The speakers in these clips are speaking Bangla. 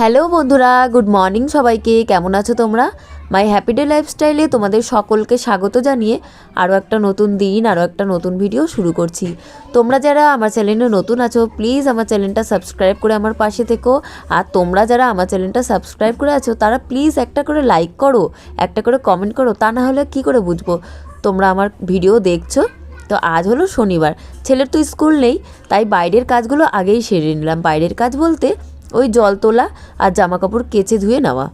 হ্যালো বন্ধুরা, গুড মর্নিং সবাইকে। কেমন আছো তোমরা? মাই হ্যাপি ডে লাইফস্টাইলে তোমাদের সকলকে স্বাগত জানিয়ে আরও একটা নতুন দিন, আরও একটা নতুন ভিডিও শুরু করছি। তোমরা যারা আমার চ্যানেলে নতুন আছো, প্লিজ আমার চ্যানেলটা সাবস্ক্রাইব করে আমার পাশে থেকো। আর তোমরা যারা আমার চ্যানেলটা সাবস্ক্রাইব করে আছো, তারা প্লিজ একটা করে লাইক করো, একটা করে কমেন্ট করো, তা না হলে কী করে বুঝব? তোমরা আমার ভিডিও দেখছ? তো আজ হলো শনিবার। ছেলের তো স্কুল নেই, তাই বাইরের কাজগুলো আগেই সেরে নিলাম। বাইরের কাজ বলতে ওই জল তোলা আর জামা কাপড় কেচে ধুয়ে নেওয়া।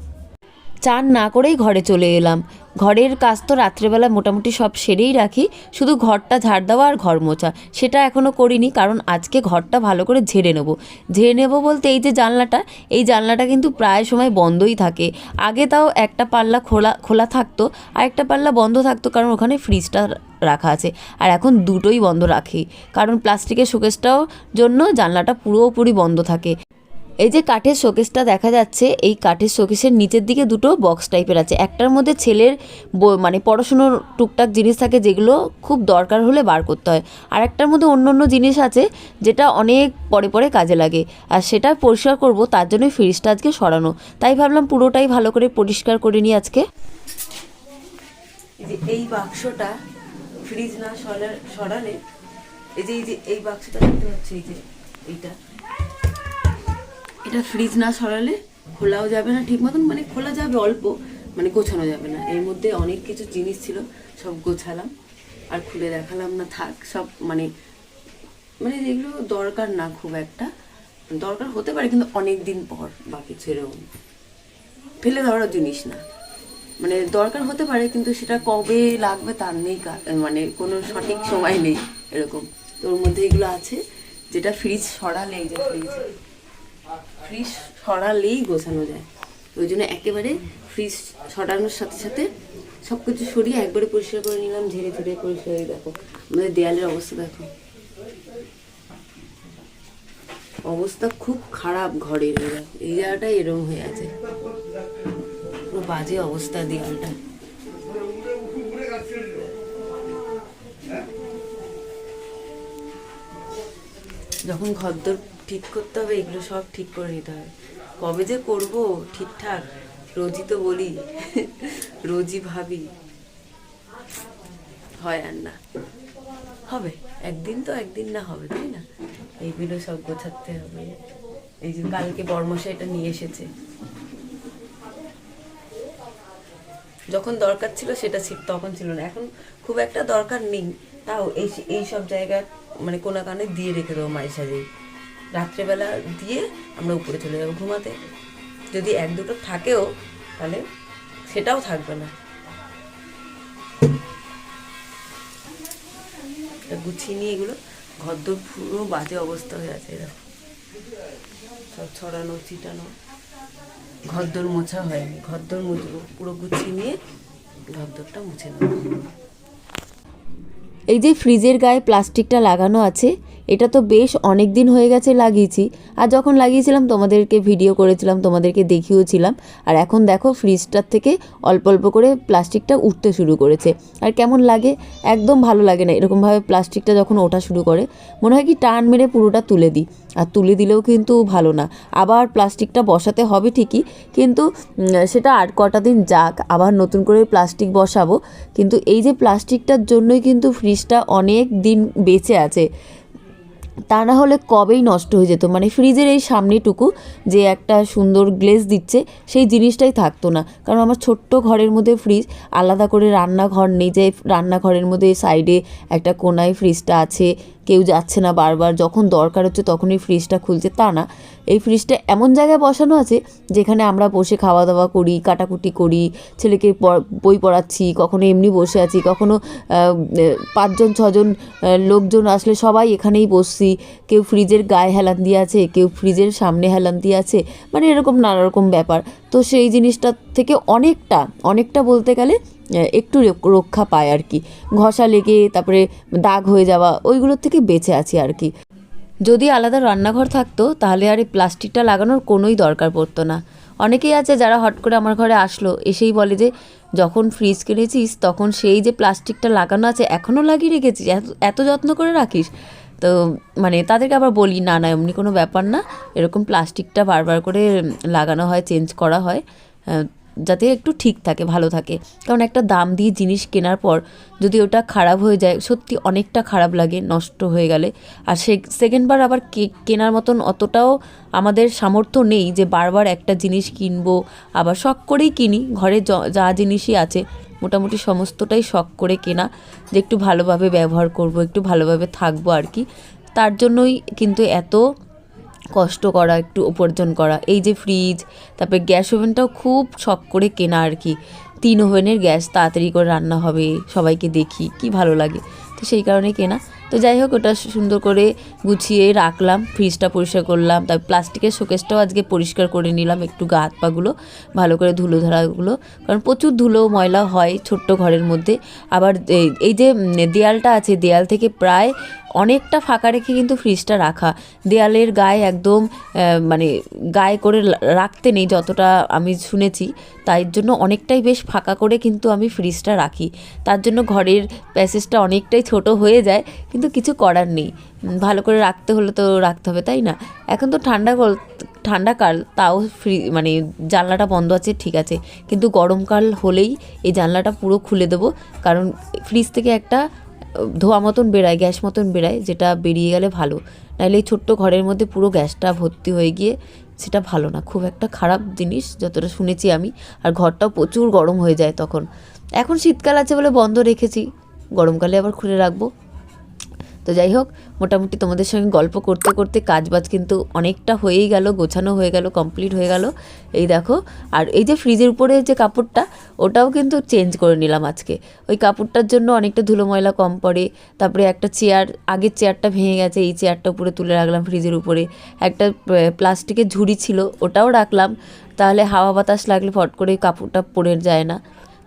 চান না করেই ঘরে চলে এলাম। ঘরের কাজ তো রাত্রেবেলা মোটামুটি সব সেরেই রাখি, শুধু ঘরটা ঝাড় দেওয়া আর ঘর মোছা। সেটা এখনও করিনি, কারণ আজকে ঘরটা ভালো করে ঝেড়ে নেব। ঝেড়ে নেব বলতে এই যে জানলাটা, এই জানলাটা কিন্তু প্রায় সময় বন্ধই থাকে। আগে তাও একটা পাল্লা খোলা খোলা থাকতো, আর একটা পাল্লা বন্ধ থাকতো, কারণ ওখানে ফ্রিজটা রাখা আছে। আর এখন দুটোই বন্ধ রাখি, কারণ প্লাস্টিকের শোকেসটাও জন্য জানলাটা পুরোপুরি বন্ধ থাকে। এই যে কাঠের শোকেসটা দেখা যাচ্ছে, এই কাঠের শোকেসের নিচের দিকে দুটো বক্স টাইপের আছে। একটার মধ্যে ছেলের মানে পড়াশুনোর টুকটাক জিনিস থাকে যেগুলো খুব দরকার হলে বার করতে হয়। আর একটার মধ্যে অন্য অন্য জিনিস আছে যেটা অনেক পরে পরে কাজে লাগে। আর সেটা পরিষ্কার করব, তার জন্যই ফ্রিজটা আজকে সরানো। তাই ভাবলাম পুরোটাই ভালো করে পরিষ্কার করে নিই আজকে। এই বাক্সটা ফ্রিজ না সরালে এই যে, এই বাক্সটা দেখতে পাচ্ছি, এই যে, এইটা। এটা ফ্রিজ না সরালে খোলাও যাবে না, ঠিক মতন মানে খোলা যাবে অল্প মানে গোছানো যাবে না। এর মধ্যে অনেক কিছু জিনিস ছিল, সব গোছালাম, আর খুলে দেখালাম না, থাক, সব মানে মানে যেগুলো দরকার না খুব একটা, দরকার হতে পারে কিন্তু অনেক দিন পর বা কিছু এরকম। ফেলে দেওয়ার জিনিস না। মানে দরকার হতে পারে কিন্তু সেটা কবে লাগবে তার নেই মানে কোনো সঠিক সময় নেই এরকম। তো ওর মধ্যে এগুলো আছে, যেটা ফ্রিজ সরালে এই যে ফ্রিজ ফ্রিজ সরালেই গোছানো যায়। ওই জন্য একেবারে ফ্রিজ সরানোর সাথে সাথে সব কিছু সরিয়ে একবারে পরিষ্কার করে নিলাম, ঝেড়ে ঝেড়ে পরিষ্কার করে দেখো। আমাদের দেয়ালের অবস্থা দেখো। অবস্থা খুব খারাপ ঘরের। এই জায়গাটা এরম হয়ে আছে। পুরো বাজে অবস্থা দেয়ালটা। যখন ঘরদোর ঠিক করতে হবে, এগুলো সব ঠিক করে নিতে হবে। কবে যে করব? ঠিকঠাক। রোজই তো বলি, রোজই ভাবি। হয় আর না। হবে। একদিন তো একদিন না হবে, তাই না? এইগুলো সব গোছাতে হবে। এই যে কালকে বর্মশা এটা নিয়ে এসেছে। যখন দরকার ছিল সেটা তখন ছিল না। এখন খুব একটা দরকার নেই। তাও এই এই সব জায়গায় মানে কোনো কারণে দিয়ে রেখে দেবো মায়ের সাজেই রাত্রেবেলা দিয়ে আমরা উপরে চলে যাব ঘুমাতে। যদি এক দুটো থাকেও, তাহলে সেটাও থাকবে না। গুছিয়ে নিয়ে এগুলো, ঘরদোর পুরো বাজে অবস্থা হয়ে আছে এরকম সব ছড়ানো, ছিটানো। ঘরদোর মোছা হয়নি। ঘরদোর মুছবো পুরো গুছিয়ে নিয়ে ঘরদোরটা মুছে নেব। এই যে ফ্রিজের গায়ে প্লাস্টিকটা লাগানো আছে এটা তো বেশ অনেক দিন হয়ে গেছে লাগিয়েছি। আর যখন লাগিয়েছিলাম, তোমাদেরকে ভিডিও করেছিলাম, তোমাদেরকে দেখিয়েছিলাম। আর এখন দেখো ফ্রিজটার থেকে অল্প অল্প করে প্লাস্টিকটা উঠতে শুরু করেছে। আর কেমন লাগে? একদম ভালো লাগে না। এরকমভাবে প্লাস্টিকটা যখন ওঠা শুরু করে, মনে হয় কি টান মেরে পুরোটা তুলে দিই। আর তুলে দিলেও কিন্তু ভালো না। আবার প্লাস্টিকটা বসাতে হবে ঠিকই, কিন্তু সেটা আর কটা দিন যাক, আবার নতুন করে প্লাস্টিক বসাবো। কিন্তু এই যে প্লাস্টিকটার জন্যই কিন্তু ফ্রিজটা অনেক দিন বেঁচে আছে। তা না হলে কবেই নষ্ট হয়ে যেত? মানে ফ্রিজের এই সামনেটুকু যে একটা সুন্দর গ্লেজ দিচ্ছে, সেই জিনিসটাই থাকতো না। কারণ আমার ছোট্ট ঘরের মধ্যে ফ্রিজ আলাদা করে রান্নাঘর নেই যে, রান্নাঘরের মধ্যে সাইডে একটা কোনায় ফ্রিজটা আছে কেউ যাচ্ছে না বারবার, যখন দরকার হচ্ছে তখনই ফ্রিজটা খুলছে। তা না, এই ফ্রিজটা এমন জায়গায় বসানো আছে যেখানে আমরা বসে খাওয়া দাওয়া করি, কাটাকুটি করি, ছেলেকে বই পড়াচ্ছি, কখনো এমনি বসে আছি, কখনো পাঁচজন, ছজন লোকজন আসলে সবাই এখানেই বসছি। কেউ ফ্রিজের গায়ে হেলান দিয়ে আছে, কেউ ফ্রিজের সামনে হেলান দিয়ে আছে মানে এরকম নানা রকম ব্যাপার। তো সেই জিনিসটা থেকে অনেকটা অনেকটা বলতে গেলে একটু রক্ষা পায় আর কি। ঘষা লেগে, তারপরে দাগ হয়ে যাওয়া, ওইগুলোর থেকে বেঁচে আছি আর কি। যদি আলাদা রান্নাঘর থাকতো, তাহলে আর এই প্লাস্টিকটা লাগানোর কোনোই দরকার পড়তো না। অনেকেই আছে যারা হট করে আমার ঘরে আসলো, এসেই বলে যে, যখন ফ্রিজ কিনেছিস তখন সেই যে প্লাস্টিকটা লাগানো আছে, এখনও লাগিয়ে রেখেছিস? এত এত যত্ন করে রাখিস? তো মানে তাদেরকে আবার বলি, না না, এমনি কোনো ব্যাপার না। এরকম প্লাস্টিকটা বারবার করে লাগানো হয়, চেঞ্জ করা হয়। যাতে একটু ঠিক থাকে, ভালো থাকে। কারণ একটা দাম দিয়ে জিনিস কেনার পর যদি ওটা খারাপ হয়ে যায়, সত্যি অনেকটা খারাপ লাগে, নষ্ট হয়ে গেলে। আর সে সেকেন্ডবার আবার কেনার মতন অতটাও আমাদের সামর্থ্য নেই যে বারবার একটা জিনিস কিনবো, আবার শখ করেই কিনি। ঘরে যা জিনিসই আছে, মোটামুটি সমস্তটাই শখ করে কেনা, যে একটু ভালোভাবে ব্যবহার করব, একটু ভালোভাবে থাকব আর কি। তার জন্যই কিন্তু এত কষ্ট করা, একটু উপার্জন করা। এই যে ফ্রিজ তারপরে গ্যাস ওভেনটাও খুব শখ করে কেনা আর কি। তিন ওভেনের গ্যাস তাড়াতাড়ি করে রান্না হবে, সবাইকে দেখি, কি ভালো লাগে। তো সেই কারণে কেনা। তো যাই হোক, ওটা সুন্দর করে গুছিয়ে রাখলাম ফ্রিজটা পরিষ্কার করলাম তারপর প্লাস্টিকের শোকেসটাও আজকে পরিষ্কার করে নিলাম একটু গা হাত পাগুলো ভালো করে ধুলো ধরাগুলো কারণ প্রচুর ধুলো ময়লা হয় ছোট্ট ঘরের মধ্যে। আবার এই- যে দেয়ালটা আছে, দেয়াল থেকে প্রায় অনেকটা ফাঁকা রেখে কিন্তু ফ্রিজটা রাখা। দেয়ালের গায়ে একদম মানে গায়ে করে রাখতে নেই যতটা আমি শুনেছি, তাই জন্য অনেকটাই বেশ ফাঁকা করে কিন্তু আমি ফ্রিজটা রাখি। তার জন্য ঘরের প্যাসেজটা অনেকটাই ছোট হয়ে যায়, কিন্তু কিছু করার নেই। ভালো করে রাখতে হলে তো রাখতে হবে, তাই না? এখন তো ঠান্ডা ঠান্ডাকাল তাও ফ্রি মানে জানলাটা বন্ধ আছে, ঠিক আছে। কিন্তু গরমকাল হলেই এই জানলাটা পুরো খুলে দেবো। কারণ ফ্রিজ থেকে একটা, ধোয়া মতন বেরায়, গ্যাস মতন বেরায়, যেটা বেরিয়ে গেলে ভালো। নাহলে এই ছোট্ট ঘরের মধ্যে পুরো গ্যাসটা ভর্তি হয়ে গিয়ে সেটা ভালো না। খুব একটা খারাপ জিনিস, যতটা শুনেছি আমি। আর ঘরটাও প্রচুর গরম হয়ে যায় তখন। এখন শীতকাল আছে বলে বন্ধ রেখেছি। গরমকালে আবার খুলে রাখব। তো যাই হোক, মোটামুটি তোমাদের সঙ্গে গল্প করতে করতে কাজবাজ কিন্তু অনেকটা হয়েই গেল, গোছানো হয়ে গেল কমপ্লিট হয়ে গেল। এই দেখো, আর এই যে ফ্রিজের উপরে যে কাপড়টা, ওটাও কিন্তু চেঞ্জ করে নিলাম আজকে। ওই কাপড়টার জন্য অনেকটা ধুলো ময়লা কম পড়ে, তারপরে একটা চেয়ার আগের চেয়ারটা ভেঙে গেছে, এই চেয়ারটা উপরে তুলে রাখলাম ফ্রিজের উপরে। একটা প্লাস্টিকের ঝুড়ি ছিল, ওটাও রাখলাম। তাহলে হাওয়া বাতাস লাগলে ফট করে কাপড়টা পড়ে যায় না।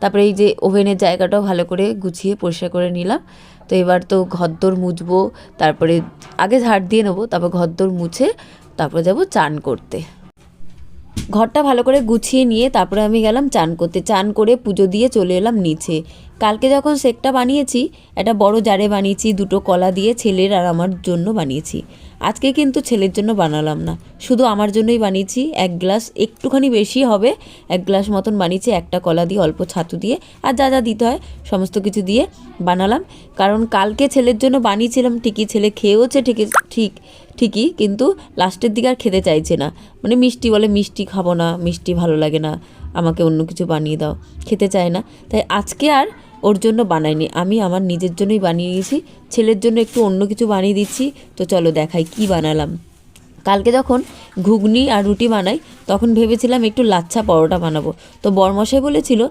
তারপরে এই যে ওভেনের জায়গাটাও ভালো করে গুছিয়ে পরিষ্কার করে নিলাম। তো এবার তো ঘরদোর মুছবো, তারপরে আগে ঝাড় দিয়ে নেব, তারপর ঘরদোর মুছে তারপরে যাব চান করতে। ঘরটা ভালো করে গুছিয়ে নিয়ে তারপরে আমি গেলাম চান করতে। চান করে পুজো দিয়ে চলে এলাম নিচে। কালকে যখন সেকটা বানিয়েছি, একটা বড় জারে বানিয়েছি, দুটো কলা দিয়ে ছেলের আর আমার জন্য বানিয়েছি। আজকে কিন্তু ছেলের জন্য বানালাম না। শুধু আমার জন্যই বানিয়েছি, এক গ্লাস একটুখানি বেশি হবে। এক গ্লাস মতন বানিয়েছি, একটা কলা দিয়ে, অল্প ছাতু দিয়ে। আর যা যা দিতে হয়, সমস্ত কিছু দিয়ে বানালাম। কারণ কালকে ছেলের জন্য বানিয়েছিলাম, ঠিকই ছেলে খেয়েওছে, ঠিকই, ঠিক, ঠিকই, কিন্তু লাস্টের দিকে আর খেতে চাইছে না। মানে মিষ্টি বলে, মিষ্টি খাব না, মিষ্টি ভালো লাগে না। আমাকে অন্য কিছু বানিয়ে দাও। খেতে চায় না। তাই আজকে আর ওর জন্য বানাইনি। আমি আমার নিজের জন্যই বানিয়ে নিয়েছি ছেলের জন্য একটু অন্য কিছু বানিয়ে দিচ্ছি। তো চলো দেখাই কি বানালাম। কালকে যখন ঘুগনি আর রুটি বানাই, তখন ভেবেছিলাম একটু লাচ্ছা পরোটা বানাবো। তো বরমশাই বলেছিল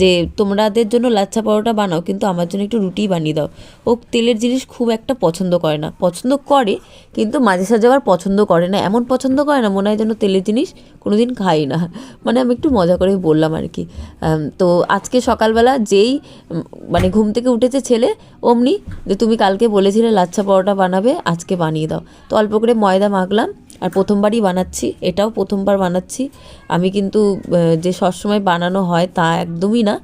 যে তোমাদের জন্য লাচ্ছা পরোটা বানাও, কিন্তু আমার জন্য একটু রুটি বানিয়ে দাও। ও তেলের জিনিস খুব একটা পছন্দ করে না। পছন্দ করে, কিন্তু মাঝে সাঝে আবার পছন্দ করে না। এমন পছন্দ করে না, মনে হয় যেন তেলের জিনিস কোনো দিন খাই না। মানে আমি একটু মজা করে বললাম আর কি। তো আজকে সকালবেলা যেই মানে ঘুম থেকে উঠেছে ছেলে, অমনি যে, তুমি কালকে বলেছিলে লাচ্ছা পরোটা বানাবে, আজকে বানিয়ে দাও। তো অল্প করে ময়দা মাখলাম আর প্রথমবারই বানাচ্ছি, এটাও প্রথমবার বানাচ্ছি। আমি কিন্তু যে সবসময় বানানো হয় তা একদমই না।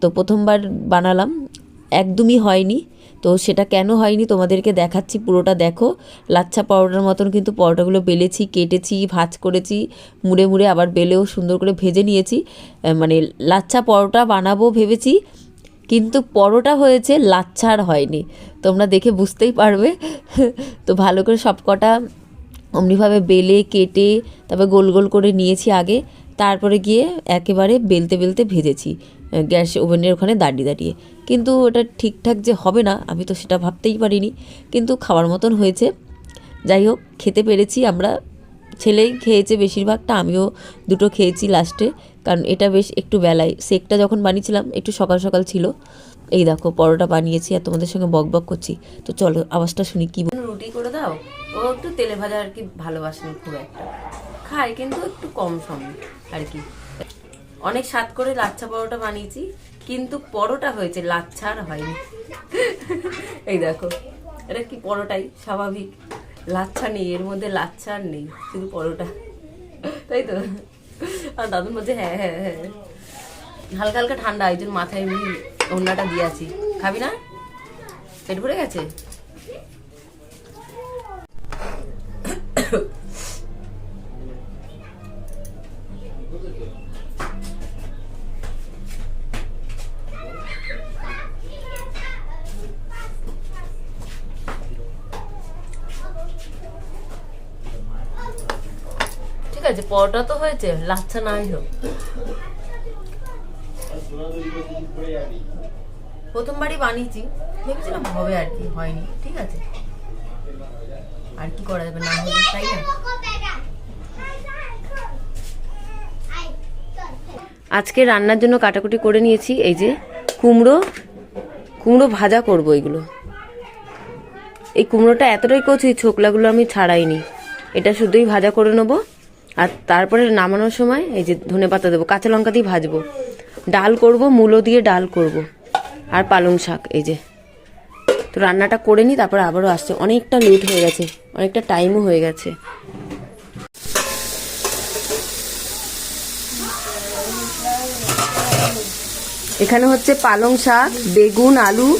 তো প্রথমবার বানালাম, একদমই হয়নি। তো সেটা কেন হয়নি তোমাদেরকে দেখাচ্ছি, পুরোটা দেখো। লাচ্ছা পরোটার মতন কিন্তু পরোটাগুলো বেলেছি, কেটেছি, ভাজ করেছি, মুড়ে মুড়ে আবার বেলেও সুন্দর করে ভেজে নিয়েছি। মানে লাচ্ছা পরোটা বানাবো ভেবেছি, কিন্তু পরোটা হয়েছে, লাচ্ছা আর হয়নি। তোমরা দেখে বুঝতেই পারবে। তো ভালো করে সব কটা অমনিভাবে বেলে, কেটে, তারপর গোল গোল করে নিয়েছি আগে। তারপরে গিয়ে একেবারে বেলতে বেলতে ভেজেছি গ্যাস ওভেনের ওখানে দাঁড়িয়ে দাঁড়িয়ে। কিন্তু ওটা ঠিকঠাক যে হবে না, আমি তো সেটা ভাবতেই পারিনি। কিন্তু খাবার মতন হয়েছে। যাই হোক, খেতে পেরেছি আমরা। ছেলেই খেয়েছে বেশিরভাগটা, আমিও দুটো খেয়েছি লাস্টে। কারণ এটা বেশ একটু বেলায়। সেকটা যখন বানিয়েছিলাম, একটু সকাল সকাল ছিল। এই দেখো, পরোটা বানিয়েছি আর তোমাদের সঙ্গে বক বক করছি। তো চলো, আওয়াজটা শুনি, কি রুটি করে দাও? ও একটু তেলে ভাজা আর কি ভালোবাসে না খুব একটা। খায়, কিন্তু একটু কম সম আর কি। অনেক স্বাদ করে লাচ্ছা পরোটা বানিয়েছি, কিন্তু পরোটা হয়েছে, লাচ্ছা আর হয়নি। এই দেখো, এটা কি পরোটাই? স্বাভাবিক। লাচ্ছা নেই, এর মধ্যে লাচ্ছা আর নেই, শুধু পরোটা। তাই তো? আর দাদুর মধ্যে হ্যাঁ হ্যাঁ হ্যাঁ। হালকা হালকা ঠান্ডা, এই জন্য মাথায় এমনি ওড়নাটা দিয়ে আছি। খাবি না? পেট ভরে গেছে? আছে, পরোটা তো হয়েছে, লাচ্ছা নাই হোক। প্রথমবারই বানিয়েছি, ভেবেছিলাম হবে আর কি, হয়নি, ঠিক আছে। আর কি করা যাবে, না হলে তাই না? আজকে রান্নার জন্য কাটাকুটি করে নিয়েছি, এই যে কুমড়ো কুমড়ো ভাজা করব এগুলো। এই কুমড়োটা এতটাই কচি ছোকলাগুলো আমি ছাড়াইনি। এটা শুধুই ভাজা করে নেব। আর তারপরে নামানোর সময় এই যে ধনে পাতা দেবো, কাঁচা লঙ্কা দিয়ে ভাজবো। ডাল করব, মূলো দিয়ে ডাল করব। আর পালং শাক, এই যে। তো রান্নাটা করে নিই, তারপরে আবারও আসছে। অনেকটা লেট হয়ে গেছে, অনেকটা টাইমও হয়ে গেছে। এখানে হচ্ছে পালং শাক, বেগুন, আলু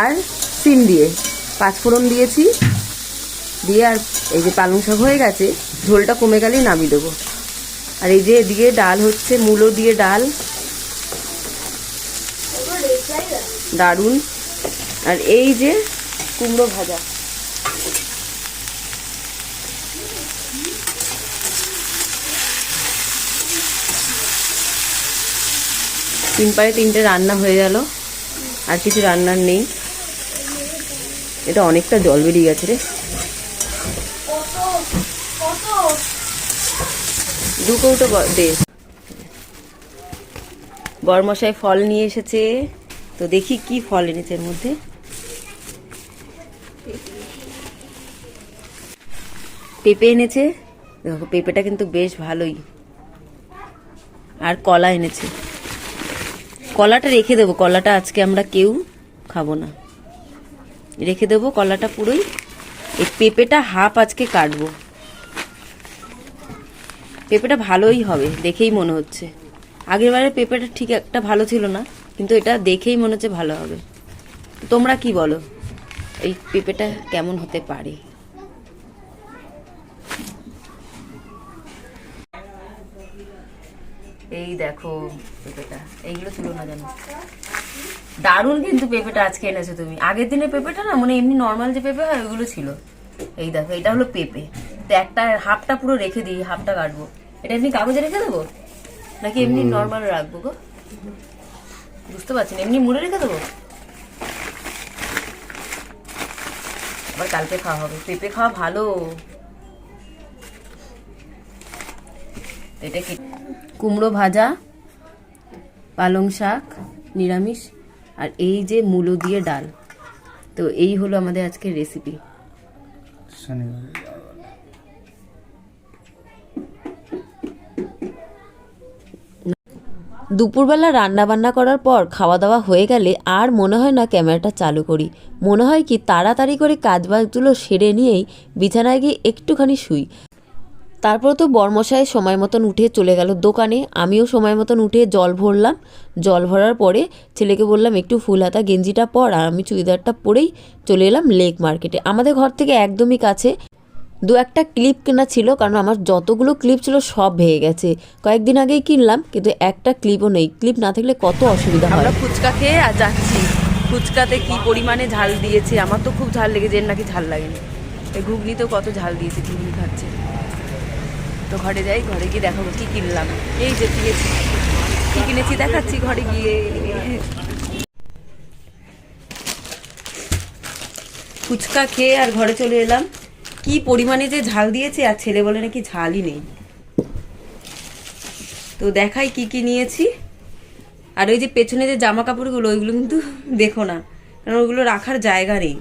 আর সিম দিয়ে। পাঁচফোড়ন দিয়েছি। দিয়ে আর এই যে পালং শাক হয়ে গেছে। ঝোলটা কমে গেলেই নামিয়ে দেবো। আর এই যে এদিকে ডাল হচ্ছে, মূলো দিয়ে ডাল। দারুণ আর এই যে কুমড়ো ভাজা। তিন পারে তিনটে রান্না হয়ে গেল, আর কিছু রান্নার নেই। এটা অনেকটা জল বেরিয়ে গেছে রে। দু কৌটো দে। বরমশাই ফল নিয়ে এসেছে। তো দেখি কি ফল এনেছে এর মধ্যে। পেঁপে এনেছে। দেখো, পেঁপেটা কিন্তু বেশ ভালোই। আর কলা এনেছে। কলাটা রেখে দেবো। কলাটা আজকে আমরা কেউ খাব না। রেখে দেবো কলাটা পুরোই। এই পেঁপেটা হাফ আজকে কাটবো। পেঁপেটা ভালোই হবে, দেখেই মনে হচ্ছে। আগের বারে পেঁপেটা ঠিক একটা ভালো ছিল না, কিন্তু এটা দেখেই মনে হচ্ছে ভালো হবে। তোমরা কি বলো, এই পেঁপেটা কেমন হতে পারে? এই দেখো পেঁপেটা, এইগুলো ছিল না জানো দারুণ কিন্তু পেঁপেটা আজকে এনেছো তুমি। আগের দিনে পেঁপেটা না মানে এমনি নর্মাল যে পেঁপে হয়, ওইগুলো ছিল। এই দেখো, এটা হলো পেঁপে। তো একটা হাফটা পুরো রেখে দিই হাফটা কাটবো। এটা এমনি কাগজে রেখে দেবো? নাকি এমনি নর্মাল রাখব গো? বুঝতে পারছি না এমনি মুড়ে রেখে দেবো? আবার কালকে খাওয়া হবে পেঁপে খাওয়া ভালো। এটা কি? কুমড়ো ভাজা পালং শাক নিরামিষ আর এই যে মূলো দিয়ে ডাল। তো এই হলো আমাদের আজকের রেসিপি শনিবার। দুপুরবেলা রান্না বান্না করার পর খাওয়া দাওয়া হয়ে গেলে আর মনে হয় না ক্যামেরাটা চালু করি। মনে হয় কি তাড়াতাড়ি করে কাজবাজগুলো সেরে নিয়েই বিছানায় গিয়ে একটুখানি শুই। তারপর তো বর্মশায় সময় মতন উঠে চলে গেল দোকানে, আমিও সময় মতন উঠে জল ভরলাম। জল ভরার পরে ছেলেকে বললাম, একটু ফুল হাতা গেঞ্জিটা পর আর আমি চুড়িদারটা পরেই চলে এলাম লেক মার্কেটে। আমাদের ঘর থেকে একদমই কাছে দু একটা ক্লিপ কেনা ছিল, কারণ আমার যতগুলো ক্লিপ ছিল সব ভেঙে গেছে। কয়েকদিন আগেই কিনলাম, কিন্তু একটা ক্লিপও নেই। ক্লিপ না থাকলে কত অসুবিধা হয়? আমরা ফুচকা খেয়ে আর যাচ্ছি। ফুচকাতে কি পরিমাণে ঝাল দিয়েছে? আমার তো খুব ঝাল লেগেছে, এর নাকি ঝাল লাগেনি। এই ঘুগনিতেও কত ঝাল দিয়েছে ঘুগনি খাচ্ছে? তো ঘরে যাই, ঘরে গিয়ে দেখাবো কি কিনলাম। এই যে কিনেছি কি কিনেছি দেখাচ্ছি ঘরে গিয়ে। ফুচকা খেয়ে আর ঘরে চলে এলাম। কি পরিমাণে যে ঝাল দিয়েছে আর ছেলে বলে নাকি ঝালই নেই। তো দেখাই কি কি নিয়েছি। আর ওই যে পেছনে যে জামা কাপড়গুলো ওইগুলো কিন্তু দেখো না, কারণ ওগুলো রাখার জায়গা নেই।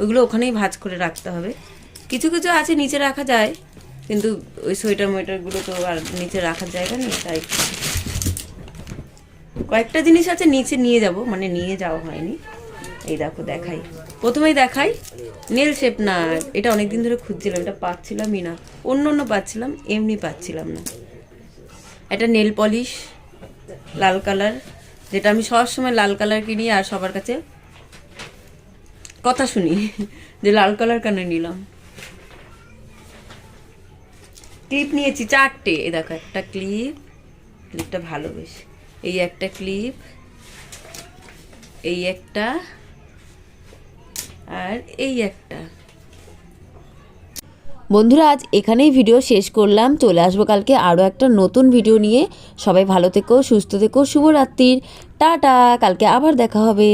ওইগুলো ওখানেই ভাঁজ করে রাখতে হবে। কিছু কিছু আছে নিচে রাখা যায়, কিন্তু ওই সোয়েটার মোয়েটারগুলো তো আর নিচে রাখার জায়গা নেই, তাই কয়েকটা জিনিস আছে, নিচে নিয়ে যাব মানে নিয়ে যাওয়া হয়নি। এই দেখো দেখাই। প্রথমেই দেখাই, নেল শেপ না, এটা অনেকদিন ধরে খুঁজছিলাম, এটা পাচ্ছিলামই না। অন্য অন্য পাচ্ছিলাম, এমনি পাচ্ছিলাম না। এটা নেল পলিশ, লাল কালার, যেটা আমি সব সময় লাল কালার কিনি আর সবার কাছে কথা শুনি, যে লাল কালার কেন নিলাম। ক্লিপ নিয়েছি চারটে, এই দেখো একটা ক্লিপ, ক্লিপটা ভালো বেশ। এই একটা ক্লিপ, এই একটা আর এই একটা। বন্ধুরা, আজ এখানেই ভিডিও শেষ করলাম। চলে আসব কালকে আরও একটা নতুন ভিডিও নিয়ে। সবাই ভালো থেকো, সুস্থ থেকো, শুভরাত্রির। টাটা, কালকে আবার দেখা হবে।